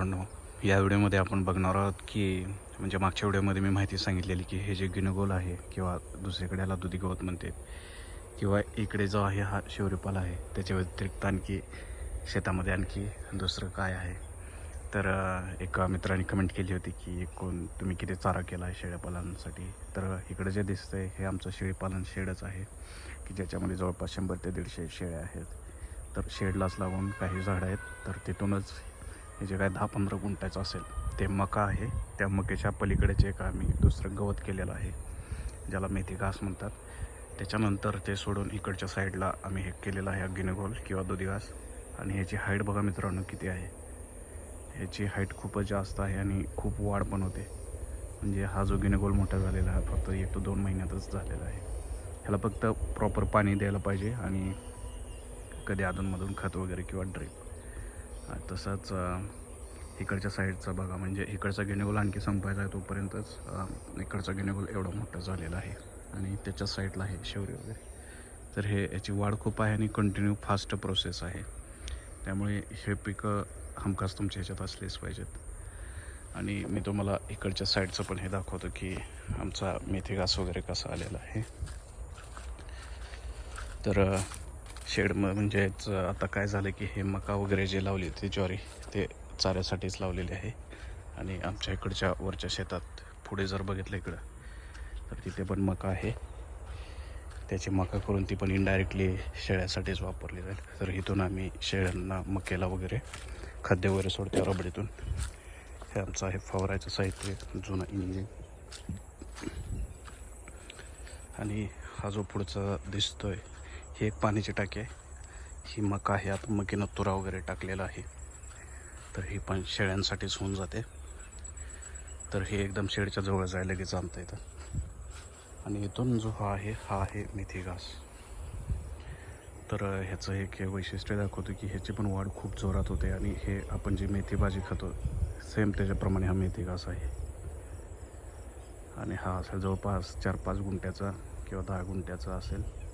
मित्रांनो या व्हिडिओमध्ये आपण बघणार आहोत की म्हणजे मागच्या व्हिडिओमध्ये मी माहिती सांगितलेली की हे जे गिनगोल आहे किंवा दुसरीकडे याला दुधी गवत म्हणते किंवा इकडे जो आहे हा शिवरिपाल आहे त्याच्या व्यतिरिक्त आणखी शेतामध्ये आणखी दुसरं काय आहे? तर एका मित्राने कमेंट केली होती की कोण तुम्ही किती चारा केला आहे शेळ्यापालनासाठी तर इकडे जे दिसतंय हे आमचं शेळीपालन शेडच आहे की ज्याच्यामध्ये जवळपास शंभर ते दीडशे शेळ्या आहेत. तर शेडलाच लागून काही झाडं आहेत तर तिथूनच हे जे काय दहा पंधरा गुंटाचं असेल ते मका आहे. त्या मकेच्या पलीकडेच एक आम्ही दुसरं गवत केलेलं आहे ज्याला मेथी घास म्हणतात त्याच्यानंतर ते सोडून इकडच्या साईडला आम्ही हे केलेलं आहे अग्निगोल किंवा दुधी घास. आणि ह्याची हाईट बघा मित्रांनो किती आहे. ह्याची हाईट खूपच जास्त आहे आणि खूप वाढ पण होते. म्हणजे हा जो गिनेगोल मोठा झालेला आहे फक्त एक ते दोन महिन्यातच झालेला आहे. ह्याला फक्त प्रॉपर पाणी द्यायला पाहिजे आणि कधी अधूनमधून खत वगैरे किंवा ड्रिप तसाच इकडच्या साईडचा बघा म्हणजे इकडचा गिनेगोल आणखी संपायचा आहे तोपर्यंतच इकडचा गिनेगोल एवढा मोठा झालेला आहे. आणि त्याच्या साईडला आहे शेवरी वगैरे. तर हे याची वाढ खूप आहे आणि कंटिन्यू फास्ट प्रोसेस आहे. त्यामुळे हे पिकं हमखास तुमच्या ह्याच्यात असलेच पाहिजेत. आणि मी तुम्हाला इकडच्या साईडचं पण हे दाखवतो की आमचा मेथी घास वगैरे कसा आलेला आहे. तर शेड म्हणजेच आता काय झालं की हे मका वगैरे जे लावली ते ज्वारी ते चाऱ्यासाठीच लावलेले आहे. आणि आमच्या इकडच्या वरच्या शेतात पुढे जर बघितलं इकडं तर तिथे पण मका आहे. त्याची मका करून ती पण इनडायरेक्टली शेळ्यासाठीच वापरली जाईल. तर इथून आम्ही शेळ्यांना मकेला वगैरे खाद्य वगैरे सोडतो रबडीतून. हे आमचं आहे फवारायचं साहित्य जुनं इंजिन आणि हा जो पुढचा दिसतोय ही एक पाण्याची टाकी आहे. ही मका आहे. आता मकीनं तुरा वगैरे टाकलेला आहे. तर ही पण शेळ्यांसाठीच होऊन जाते. तर हे एकदम शेडच्या जवळ जायला लगेच आणता येतं. आणि इथून जो हा आहे हा आहे मेथी घास. तर ह्याचं एक हे वैशिष्ट्य दाखवतो की ह्याची पण वाढ खूप जोरात होते आणि हे आपण जी मेथी भाजी खातो सेम त्याच्याप्रमाणे हा मेथी घास आहे. आणि हा असेल जवळपास चार पाच गुंट्याचा किंवा दहा गुंट्याचा असेल.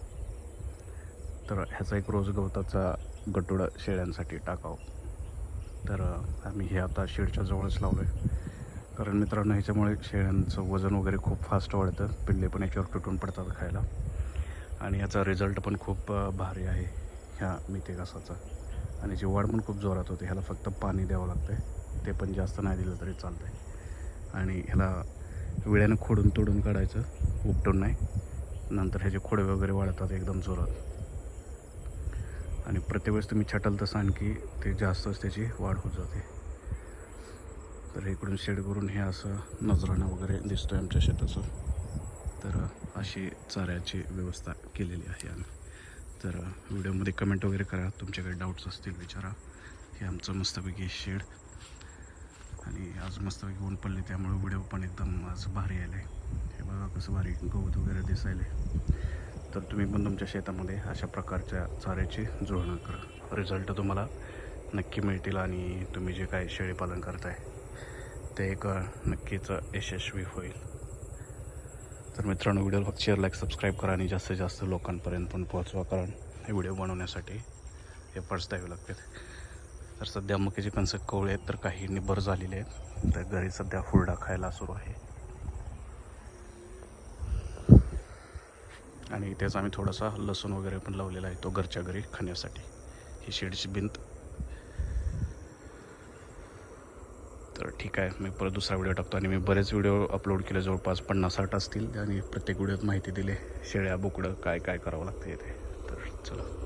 तर ह्याचा एक रोज गवताचा गटुडा शेळ्यांसाठी टाकावं. तर आम्ही हे आता शेडच्या जवळच लावलो आहे कारण मित्रांनो ह्याच्यामुळे शेळ्यांचं वजन वगैरे खूप फास्ट वाढतं. पिल्ले पण याच्यावर तुटून पडतात खायला. आणि ह्याचा रिझल्ट पण खूप भारी आहे ह्या मेथी घासाचा. आणि जी वाढ पण खूप जोरात होते ह्याला फक्त पाणी द्यावं लागतं आहे ते पण जास्त नाही दिलं तरी चालतं आहे आणि ह्याला विळ्यानं खोडून तोडून काढायचं उपटून नाही. नंतर ह्याचे खोडे वगैरे वाढतात एकदम जोरात. आणि प्रत्येक वेळेस तुम्ही छाटाल तसं आणखी ते जास्तच त्याची वाढ होत जाते. तर इकडून शेड करून हे असं नजराणं वगैरे दिसतो आहे आमच्या शेताचं. तर अशी चाऱ्याची व्यवस्था केलेली आहे आम्ही. तर व्हिडिओमध्ये कमेंट वगैरे करा. तुमच्याकडे डाऊट्स असतील विचारा. हे आमचं मस्तपैकी शेड आणि आज मस्तपैकी ऊन पडले त्यामुळे व्हिडिओ पण एकदम आज भारी आले. हे बघा कसं भारी गवत वगैरे दिसायले. तर तुम्ही पण तुमच्या शेतामध्ये अशा प्रकारच्या चाऱ्याची जुळणा करा. रिझल्ट तुम्हाला नक्की मिळतील आणि तुम्ही जे काय शेळीपालन करताय ते एक नक्कीच यशस्वी होईल. तर मित्रांनो व्हिडिओ फक्त शेअर लाईक सबस्क्राईब करा आणि जास्तीत जास्त लोकांपर्यंत पण पोहोचवा कारण हे व्हिडिओ बनवण्यासाठी एफर्ट्स द्यावे लागतात तर सध्या मक्याचे कणसं कवळे आहेत तर काही निबर झालेले आहेत. तर घरी सध्या हुरडा खायला सुरू आहे. आणि इथेच आम्ही थोडासा लसूण वगैरे पण लावलेला आहे तो घरच्या घरी खाण्यासाठी. ही शेडची भिंत. तर ठीक आहे मी परत दुसरा व्हिडिओ टाकतो आणि मी बरेच व्हिडिओ अपलोड केले जवळपास पन्नास साठ असतील. आणि प्रत्येक व्हिडिओत माहिती दिली शेळ्या बोकडं काय काय करावं लागतं येते तर चला.